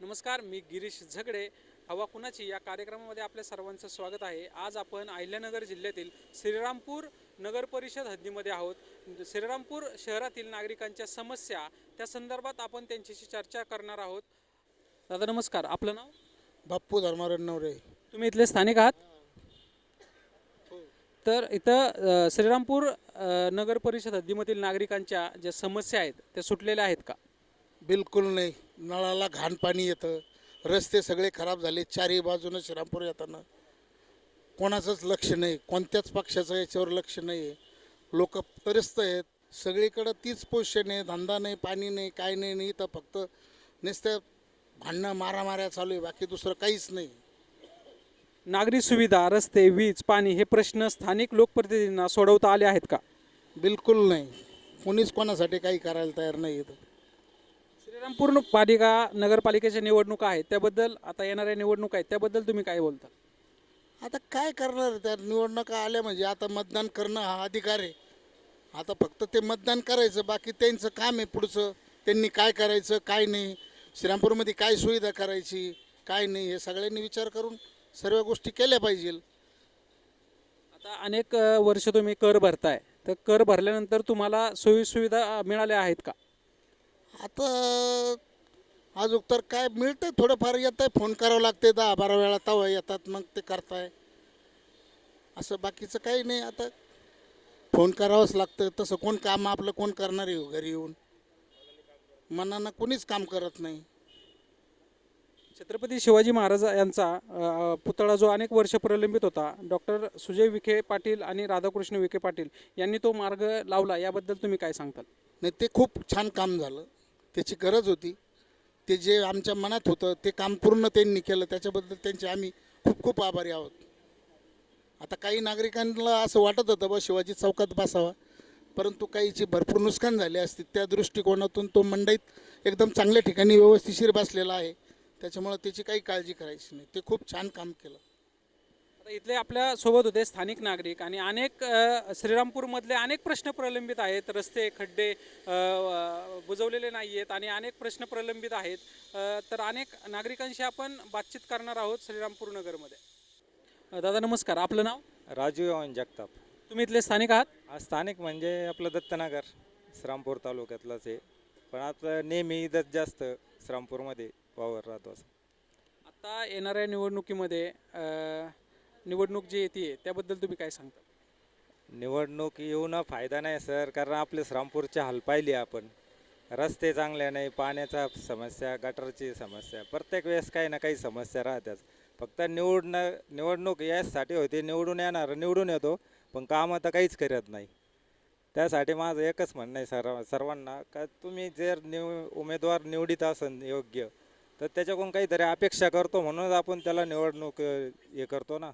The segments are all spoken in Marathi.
नमस्कार मी गिरीश झगडे. हवा कुणाची? या कार्यक्रमामध्ये आपल्या सर्वांचं स्वागत आहे. आज आपण अहिल्यानगर जिल्ह्यातील श्रीरामपूर नगर परिषद हद्दीमध्ये आहोत. श्रीरामपूर शहरातील नागरिकांच्या समस्या त्या संदर्भात आपण त्यांच्याशी चर्चा करणार आहोत. दादा नमस्कार. आपलं नाव? बाप्पू धर्मारण नवरे. तुम्ही इथले स्थानिक आहात? तर इथं अ, श्रीरामपूर अ, नगर परिषद हद्दीमधील नागरिकांच्या ज्या समस्या आहेत त्या सुटलेल्या आहेत का? बिलकुल नाही. नळाला घाण पाणी येतं. रस्ते सगळे खराब झाले. चारही बाजूनं श्रीरामपूर येताना. कोणाचंच लक्ष नाही. कोणत्याच पक्षाचं याच्यावर लक्ष नाही आहे. लोक त्रस्त आहेत. सगळीकडं तीच पोषण आहे. धंदा नाही पाणी नाही काय नाही नाही तर फक्त नुसतं भांडणं मारामाऱ्या चालू आहे. बाकी दुसरं काहीच नाही. नागरी सुविधा रस्ते वीज पाणी हे प्रश्न स्थानिक लोकप्रतिनिधींना सोडवता आले आहेत का? बिलकुल नाही. कोणीच कोणासाठी काही करायला तयार नाही आहे श्रीरामपूर पालिका नगरपालिकेच्या निवडणुका आहेत त्याबद्दल आता येणाऱ्या निवडणुका आहेत त्याबद्दल तुम्ही काय बोलता? आता काय करणार त्या निवडणुका आल्या म्हणजे आता मतदान करणं हा अधिकार आहे. आता फक्त ते मतदान करायचं बाकी त्यांचं काम आहे पुढचं. त्यांनी काय करायचं काय नाही श्रीरामपूरमध्ये काय सुविधा करायची काय नाही हे सगळ्यांनी विचार करून सर्व गोष्टी केल्या पाहिजे. आता अनेक अ, वर्ष तुम्ही कर भरताय तर कर भरल्यानंतर तुम्हाला सोयी सुविधा अ, मिळाल्या आहेत का? आता अजून तर काय मिळतंय थोडंफार येत आहे फोन करावं लागते दहा बारा वेळा तवा येतात मग ते करताय. असं बाकीचं काही नाही. आता फोन करावंच लागतं तसं कोण काम आपलं कोण करणार आहे घरी येऊन? मनानं कोणीच काम करत नाही. छत्रपती शिवाजी महाराज यांचा अ, पुतळा जो अनेक वर्ष प्रलंबित होता डॉक्टर सुजय विखे पाटील आणि राधाकृष्ण विखे पाटील यांनी तो मार्ग लावला. याबद्दल तुम्ही काय सांगताल? नाही ते खूप छान काम झालं. त्याची गरज होती. ते जे आमच्या मनात होतं ते काम पूर्ण त्यांनी केलं. त्याच्याबद्दल त्यांचे आम्ही खूप खूप आभारी आहोत. आता काही नागरिकांना असं वाटत होतं बा शिवाजी चौकात बसावा. परंतु काहीची भरपूर नुकसान झाले असते. त्या दृष्टिकोनातून तो मंडईत एकदम चांगल्या ठिकाणी व्यवस्थिशीर बसलेला आहे. त्याच्यामुळं त्याची काही काळजी करायची नाही. ते खूप छान काम केलं. इथले आपल्यासोबत होते स्थानिक नागरिक आणि अनेक श्रीरामपूरमधले अनेक प्रश्न प्रलंबित आहेत. रस्ते खड्डे बुजवलेले नाही आहेत आणि अनेक प्रश्न प्रलंबित आहेत. तर अनेक नागरिकांशी आपण बातचीत करणार आहोत श्रीरामपूर नगरमध्ये. दादा नमस्कार. आपलं नाव? राजू यवन जगताप. तुम्ही इथले स्थानिक आहात? स्थानिक म्हणजे आपलं दत्तनगर श्रामपूर तालुक्यातलाच आहे. पण आता नेहमी इथंच जास्त श्रामपूरमध्ये वावर राहतो असं. आता येणाऱ्या निवडणुकीमध्ये निवडणूक जी येते त्याबद्दल तुम्ही काय सांगता? निवडणूक येऊन फायदा नाही सर कारण आपले श्रामपूरची हाल पाहिली आपण. रस्ते चांगले नाही पाण्याचा समस्या गटरची समस्या प्रत्येक वेळेस काही ना काही समस्या राहतात फक्त निवडणं निवडणूक यासाठी होती निवडून येणार निवडून येतो पण कामं तर काहीच करत नाही. त्यासाठी माझं एकच म्हणणं आहे सर्व सर्वांना का तुम्ही जर निव उमेदवार निवडीत असन योग्य तर त्याच्याकडून काहीतरी अपेक्षा करतो म्हणूनच आपण त्याला निवडणूक हे करतो ना.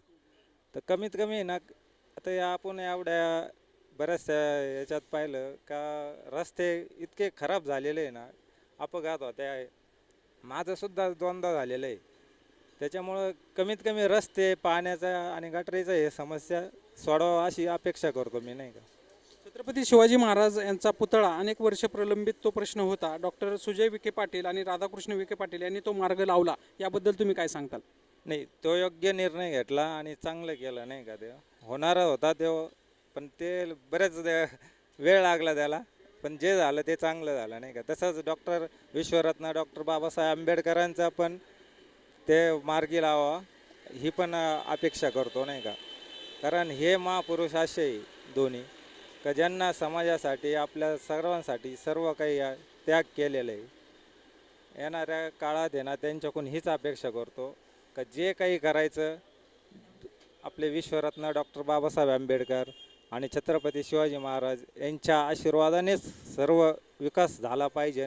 तर कमीत कमी ना आता या आपण एवढ्या बऱ्याचशा याच्यात पाहिलं का रस्ते इतके खराब झालेले आहे ना अपघात होत्या. माझंसुद्धा दोनदा झालेलं आहे. त्याच्यामुळं कमीत कमी रस्ते पाण्याचा आणि गटरीचा हे समस्या सोडावा अशी अपेक्षा करतो मी नाही का? छत्रपती शिवाजी महाराज यांचा पुतळा अनेक वर्ष प्रलंबित तो प्रश्न होता. डॉक्टर सुजय विखे पाटील आणि राधाकृष्ण विखे पाटील यांनी तो मार्ग लावला. याबद्दल तुम्ही काय सांगताल? नाही तो योग्य निर्णय घेतला आणि चांगलं केलं नाही का ते होणारा होता तो पण ते बरेच वेळ लागला त्याला. पण जे झालं ते चांगलं झालं नाही का? तसंच डॉक्टर विश्वरत्न डॉक्टर बाबासाहेब आंबेडकरांचा पण ते मार्गी लावा ही पण अपेक्षा करतो नाही का? कारण हे महापुरुष असे दोन्ही का ज्यांना समाजासाठी आपल्या सर्वांसाठी सर्व काही त्याग केलेलं आहे. येणाऱ्या काळात आहे ना त्यांच्याकडून हीच अपेक्षा करतो. का जे काही करायचं आपले विश्वरत्न डॉक्टर बाबासाहेब आंबेडकर आणि छत्रपती शिवाजी महाराज यांच्या आशीर्वादानेच सर्व विकास झाला पाहिजे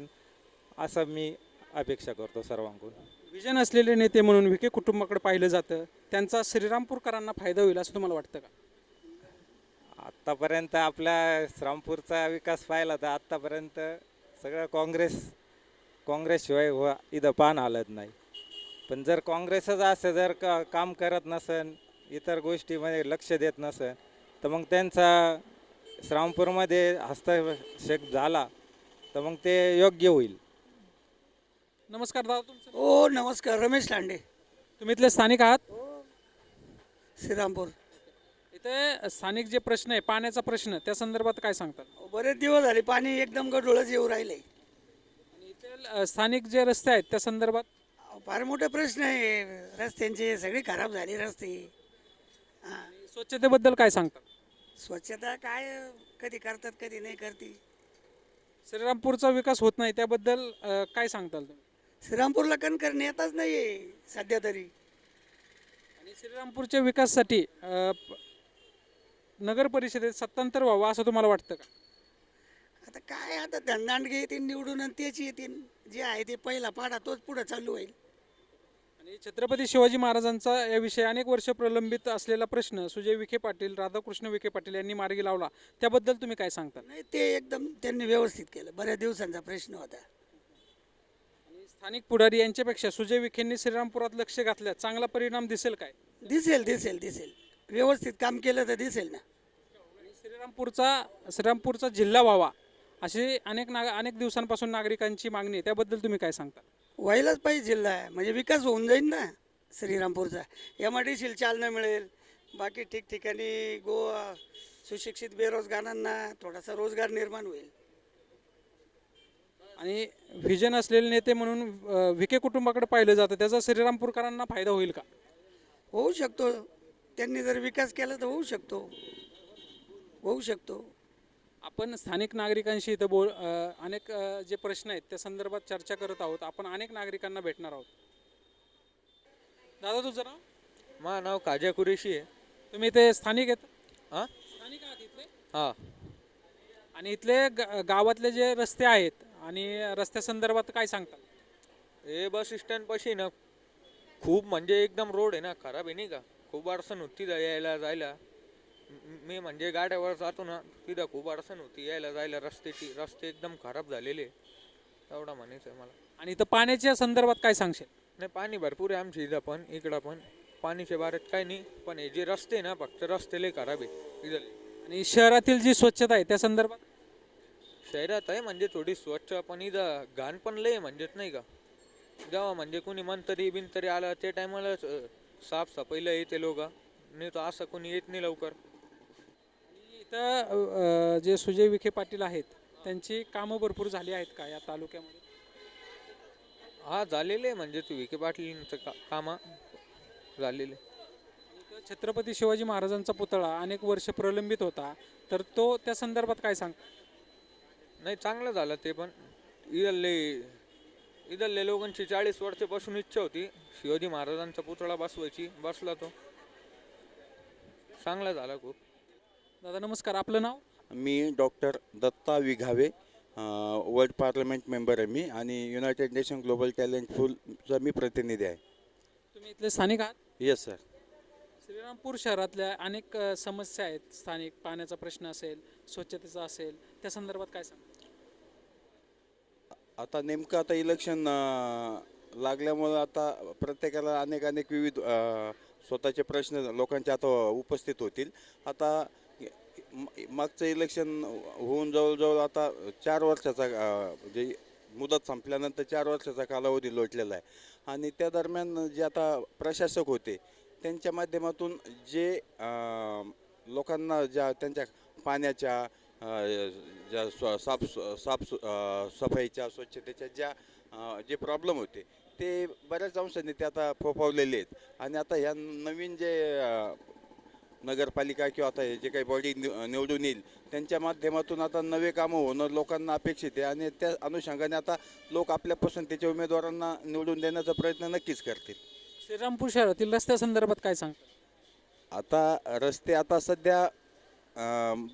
असं मी अपेक्षा करतो सर्वांकडून. विजन असलेले नेते म्हणून विखे कुटुंबाकडे पाहिलं जातं त्यांचा श्रीरामपूरकरांना फायदा होईल असं तुम्हाला वाटतं का? आत्तापर्यंत आपल्या श्रामपूरचा विकास पाहिला तर आत्तापर्यंत सगळं काँग्रेस काँग्रेसशिवाय व इथं पान हलत नाही. पण जर काँग्रेसच असं जर का काम करत नसन इतर गोष्टीमध्ये लक्ष देत नसन तर मग त्यांचा श्रामपूरमध्ये हस्तक्षेप झाला तर मग ते योग्य होईल. नमस्कार दादा तुमचं हो नमस्कार. रमेश लांडे. तुम्ही इथले स्थानिक आहात? श्रीरामपूर. इथे स्थानिक जे प्रश्न आहे पाण्याचा प्रश्न त्या संदर्भात काय सांगतात? बरेच दिवस झाले पाणी एकदम गडोळच येऊ राहिले आणि इथे अ, स्थानिक जे रस्ते आहेत त्या संदर्भात? फार मोठे प्रश्न आहे. रस्त्यांचे सगळे खराब झाले रस्ते. हां. स्वच्छतेबद्दल काय सांगतात स्वच्छता काय कधी करतात कधी नाही करते. श्रीरामपूरचा विकास होत नाही त्याबद्दल अ, काय सांगताल तुम्ही? श्रीरामपूरला कणकर नेताच नाही आहे सध्या तरी. आणि श्रीरामपूरच्या विकासासाठी अ, प- नगर परिषदेत सत्तांतर व्हावं असं तुम्हाला वाटतं का? आता काय आता धनदांडगे येतील निवडून आणि तेच येतील. जे आहे ते पहिला पाडा तोच पुढं चालू होईल. छत्रपती शिवाजी महाराजांचा याविषयी अनेक वर्ष प्रलंबित असलेला प्रश्न सुजय विखे पाटील राधाकृष्ण विखे पाटील यांनी मार्गी लावला. त्याबद्दल तुम्ही काय सांगताल नाही ते एकदम त्यांनी व्यवस्थित केलं. बऱ्याच दिवसांचा प्रश्न होता. स्थानिक पुढारी यांच्यापेक्षा सुजय विखेंनी श्रीरामपुरात लक्ष घातल्यास चांगला परिणाम दिसेल काय? दिसेल दिसेल दिसेल. व्यवस्थित काम केलं तर दिसेल ना. श्रीरामपूरचा श्रीरामपूरचा जिल्हा व्हावा अशी अनेक नाग अनेक दिवसांपासून नागरिकांची मागणी आहे. त्याबद्दल तुम्ही काय सांगता? व्हायलाच पाहिजे जिल्हा. म्हणजे विकास होऊन जाईल ना श्रीरामपूरचा. एम आय डी सीला चालना मिळेल. बाकी ठिकठिकाणी गोवा सुशिक्षित बेरोजगारांना थोडासा रोजगार निर्माण होईल. आणि व्हिजन असलेले नेते म्हणून विखे कुटुंबाकडे पाहिलं जातं. त्याचा श्रीरामपूरकरांना फायदा होईल का? होऊ शकतो. त्यांनी जर विकास केला तर होऊ शकतो. होऊ शकतो. आपण स्थानिक नागरिकांशी इथं बोल अ, अनेक अ, जे प्रश्न आहेत त्या संदर्भात चर्चा करत आहोत. आपण अनेक नागरिकांना भेटणार आहोत. दादा तुझं नाव? माझं नाव काजा कुरेशी आहे. तुम्ही इथे स्थानिक आहेत? हां? स्थानिक आहात इथले? हां. आणि इथले ग- गावातले जे रस्ते आहेत आणि रस्त्या संदर्भात काय सांगतात हे बस स्टँडपाशी ना खूप म्हणजे एकदम रोड आहे ना खराब आहे नाही का? खूप अडचण होती तिथं यायला जायला. म- म्हणजे गाड्यावर जातो ना तिथं खूप अडचण होती. यायला जायला रस्त्याची रस्ते एकदम खराब झालेले. एवढा म्हणायचं आहे मला. आणि इथं पाण्याच्या संदर्भात काय सांगशील? नाही पाणी भरपूर आहे आमच्या इथं पण इकडं पण. पाणीच्या बारेत काही नाही पण हे जे रस्ते आहे ना फक्त रस्ते लय खराब आहे इथं आणि शहरातील जी स्वच्छता आहे त्या संदर्भात? शहरात आहे म्हणजे थोडी स्वच्छ पण इथं घाण पण लय म्हणजेच नाही का? जेव्हा म्हणजे कोणी मंतरी बिनतरी आलं ते टायमाला साफसफाईला येते लोक. नाही तर असं कोणी येत नाही लवकर. इथं अ, जे सुजय विखे पाटील आहेत त्यांची कामं भरपूर झाली आहेत का या तालुक्यामध्ये? हा झालेले म्हणजे तू विखे पाटलींचं का कामा झालेले. इथं छत्रपती शिवाजी महाराजांचा पुतळा अनेक वर्ष प्रलंबित होता तर तो त्या संदर्भात काय सांग? नाही चांगलं झालं ते पण. इथले इथले लोकांची चाळीस वर्षापासून इच्छा होती शिवाजी महाराजांचा पुतळा बसवायची बसला तो. चांगला झाला खूप. दादा नमस्कार. आपलं नाव? मी doctor Datta Vighave world parliament member आहे मी आणि युनायटेड नेशन ग्लोबल टॅलेंट फूलचा मी प्रतिनिधी आहे. तुम्ही इथले स्थानिक आहात? येस सर श्रीरामपूर शहरातल्या अनेक अ, समस्या आहेत. स्थानिक पाण्याचा प्रश्न असेल स्वच्छतेचा असेल त्या संदर्भात काय सांग आता नेमकं आता इलेक्शन लागल्यामुळं आता प्रत्येकाला अनेक अनेक विविध अ, स्वतःचे प्रश्न लोकांचे आता उपस्थित होतील. आता मागचं इलेक्शन होऊन जवळजवळ आता चार वर्षाचा जे म्हणजे मुदत संपल्यानंतर चार वर्षाचा कालावधी लोटलेला आहे. आणि त्या दरम्यान जे आता प्रशासक होते त्यांच्या माध्यमातून जे लोकांना ज्या त्यांच्या पाण्याच्या ज्या स्व- साफ साफ सफाईच्या स्वच्छतेच्या ज्या जे प्रॉब्लेम होते ते बऱ्याच अंशाने ते आता फोफावलेले आहेत. आणि आता ह्या नवीन जे नगरपालिका किंवा आता हे जे काही बॉडी निवडून येईल त्यांच्या माध्यमातून आता नवे कामं होणं लोकांना अपेक्षित आहे आणि त्या अनुषंगाने आता लोक आपल्या पसंतीच्या उमेदवारांना निवडून देण्याचा प्रयत्न नक्कीच करतील. श्रीरामपूर शहरातील रस्त्या संदर्भात काय सांग आता रस्ते आता सध्या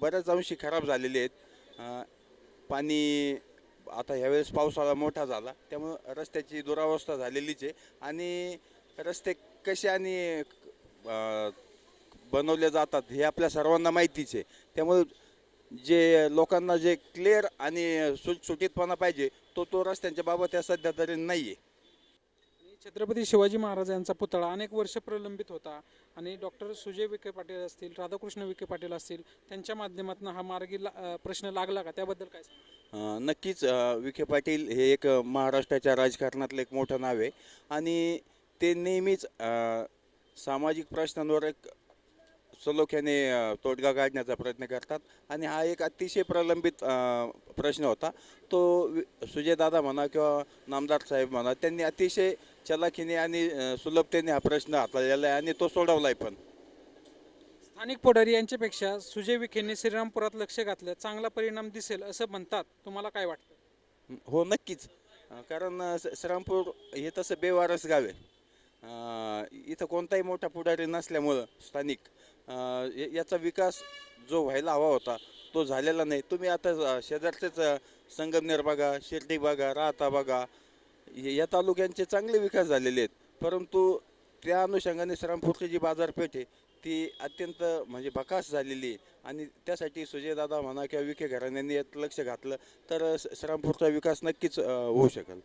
बऱ्याच अंशी खराब झालेले आहेत. पाणी आता ह्यावेळेस पावसाळा मोठा झाला त्यामुळं रस्त्याची दुरावस्था झालेलीच आहे. आणि रस्ते कसे आणि अं, बनवले जातात हे आपल्या सर्वांना माहितीच आहे. त्यामुळे जे लोकांना जे क्लिअर आणि सुटसुटीतपणा पाहिजे तो तो रस्त्यांच्या बाबत या सध्या तरी नाही आहे छत्रपती शिवाजी महाराज यांचा पुतळा अनेक वर्ष प्रलंबित होता आणि डॉक्टर सुजय विखे पाटील असतील राधाकृष्ण विखे पाटील असतील त्यांच्या माध्यमातून हा मार्गी ला प्रश्न लागला का? त्याबद्दल काय नक्कीच विखे पाटील हे एक महाराष्ट्राच्या राजकारणातलं एक मोठं नाव आहे. आणि ते नेहमीच सामाजिक प्रश्नांवर एक सलोख्याने तोडगा काढण्याचा प्रयत्न करतात. आणि हा एक अतिशय प्रलंबित प्रश्न होता. तो सुजयदादा म्हणा किंवा नामदार साहेब म्हणा त्यांनी अतिशय चलाखीने आणि सुलभतेने हा प्रश्न हाताळलेला आहे आणि तो सोडवला आहे पण. स्थानिक पुढारी यांच्यापेक्षा सुजय विखेंनी श्रीरामपुरात लक्ष घातलं चांगला परिणाम दिसेल असं म्हणतात. तुम्हाला काय वाटतं? हो नक्कीच. कारण श्रीरामपूर हे तसं बेवारस गाव आहे. इथं कोणताही मोठा पुढारी नसल्यामुळं स्थानिक याचा विकास जो व्हायला हवा होता तो झालेला नाही. तुम्ही आता शेजारचेच संगमनेर बघा शिर्डी बघा राहता बघा या तालुक्यांचे चांगले विकास झालेले आहेत. परंतु त्या अनुषंगाने श्रामपूरची जी बाजारपेठ आहे ती अत्यंत म्हणजे बकास झालेली आहे. आणि त्यासाठी सुजयदादा म्हणा किंवा विखे घराण्यांनी यात लक्ष घातलं तर श्रामपूरचा श्रीरामपूरचा विकास नक्कीच होऊ शकेल.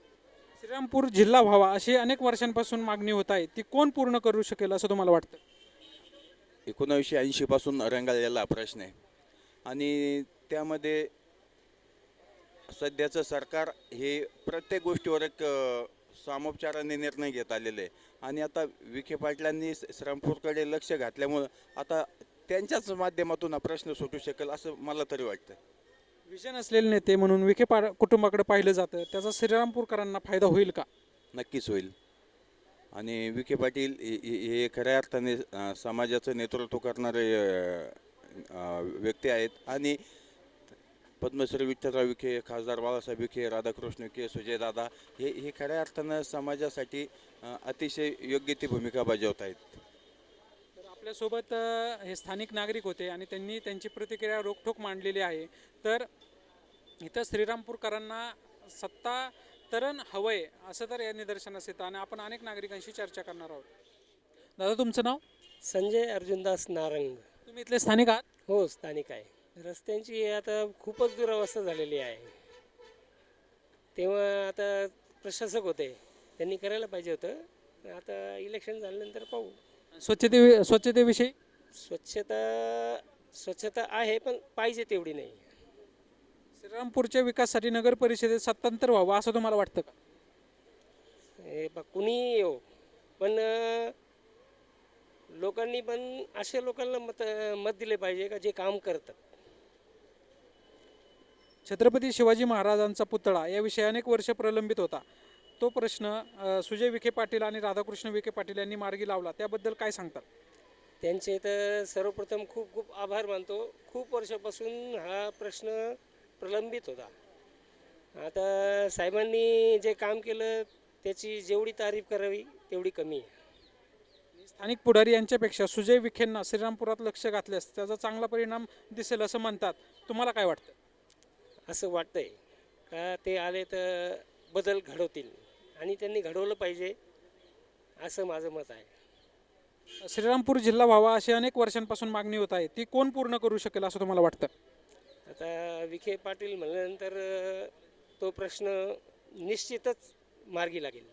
श्रीरामपूर जिल्हा व्हावा अशी अनेक वर्षांपासून मागणी होत आहे. ती कोण पूर्ण करू शकेल असं तुम्हाला वाटतं? एकोणावीसशे ऐंशीपासून रंगाळलेला प्रश्न आहे. आणि त्यामध्ये सध्याचं सरकार हे प्रत्येक गोष्टीवर एक सामोपचाराने निर्णय घेत आलेले आहे. आणि आता विखे पाटलांनी श्रीरामपूरकडे लक्ष घातल्यामुळं आता त्यांच्याच माध्यमातून हा प्रश्न सुटू शकेल असं मला तरी वाटतं. विजन असलेले नेते म्हणून विखे पा कुटुंबाकडे पाहिलं जातं. त्याचा श्रीरामपूरकरांना फायदा होईल का? नक्कीच होईल. आणि विखे पाटील हे- हे खऱ्या अर्थाने समाजाचं नेतृत्व करणारे व्यक्ती आहेत. आणि पद्मश्री विठ्ठलराव विखे खासदार बाळासाहेब विखे राधाकृष्ण विखे सुजयदादा हे हे खऱ्या अर्थानं समाजासाठी अतिशय योग्य ती भूमिका बजावत आहेत. तर आपल्यासोबत हे स्थानिक नागरिक होते आणि त्यांनी त्यांची प्रतिक्रिया रोखठोक मांडलेली आहे. तर इथं श्रीरामपूरकरांना सत्ता तरण हवंय असं तर या निदर्शनास येतं आणि आपण अनेक नागरिकांशी चर्चा करणार आहोत. दादा तुमचं नाव? संजय अर्जुनदास नारंग. तुम्ही इथले स्थानिक आहात? हो स्थानिक आहे. रस्त्यांची आता खूपच दुरावस्था झालेली आहे. तेव्हा आता प्रशासक होते त्यांनी करायला पाहिजे होतं. आता इलेक्शन झाल्यानंतर पाहू. स्वच्छते स्वच्छतेविषयी? स्वच्छता स्वच्छता आहे पण पाहिजे तेवढी नाही. श्रीरामपूरच्या विकासासाठी नगर परिषदेत सत्तांतर व्हावं असं तुम्हाला वाटतं का? हे बघ कुणी येऊ पण अं, लोकांनी पण अशा लोकांना मत मत दिले पाहिजे का जे काम करतात. छत्रपती शिवाजी महाराजांचा पुतळा याविषयी अनेक वर्ष प्रलंबित होता. तो प्रश्न अ, सुजय विखे पाटील आणि राधाकृष्ण विखे पाटील यांनी मार्गी लावला. त्याबद्दल काय सांगतात त्यांचे तर सर्वप्रथम खूप खूप आभार मानतो. खूप वर्षापासून हा प्रश्न प्रलंबित होता. आता साहेबांनी जे काम केलं त्याची जेवढी तारीफ करावी तेवढी कमी आहे. स्थानिक पुढारी यांच्यापेक्षा सुजय विखेंना श्रीरामपुरात लक्ष घातल्यास त्याचा चांगला परिणाम दिसेल असं म्हणतात. तुम्हाला काय वाटतं? असं वाटतंय. का ते आले तर बदल घडवतील. आणि त्यांनी घडवलं पाहिजे असं माझं मत आहे. श्रीरामपूर जिल्हा व्हावा अशी अनेक वर्षांपासून मागणी होत आहे. ती कोण पूर्ण करू शकेल असं तुम्हाला वाटतं? आता विखे पाटील म्हणल्यानंतर तो प्रश्न निश्चितच मार्गी लागेल.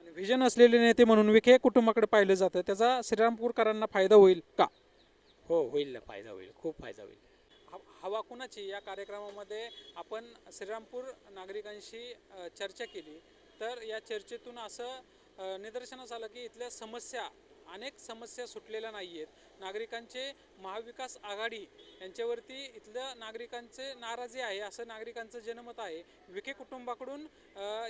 आणि व्हिजन असलेले नेते म्हणून विखे कुटुंबाकडे पाहिलं जातं त्याचा श्रीरामपूरकरांना फायदा होईल का? हो होईल ना फायदा होईल खूप फायदा होईल. ह- हवा कुणाची? या कार्यक्रमामध्ये आपण श्रीरामपूर नागरिकांशी अ, चर्चा केली. तर या चर्चेतून असं अ, निदर्शनास आलं की इथल्या समस्या अनेक समस्या सुटलेल्या नाही आहेत नागरिकांचे महाविकास आघाडी यांच्यावरती इथल्या नागरिकांचे नाराजी आहे असं नागरिकांचं जनमत आहे. विखे कुटुंबाकडून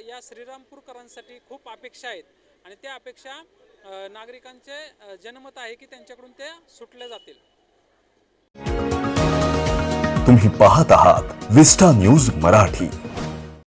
या श्रीरामपूरकरांसाठी खूप अपेक्षा आहेत. आणि त्या अपेक्षा नागरिकांचे जनमत आहे की त्यांच्याकडून त्या सुटल्या जातील. तुम्ही पाहत आहात विस्टा न्यूज मराठी.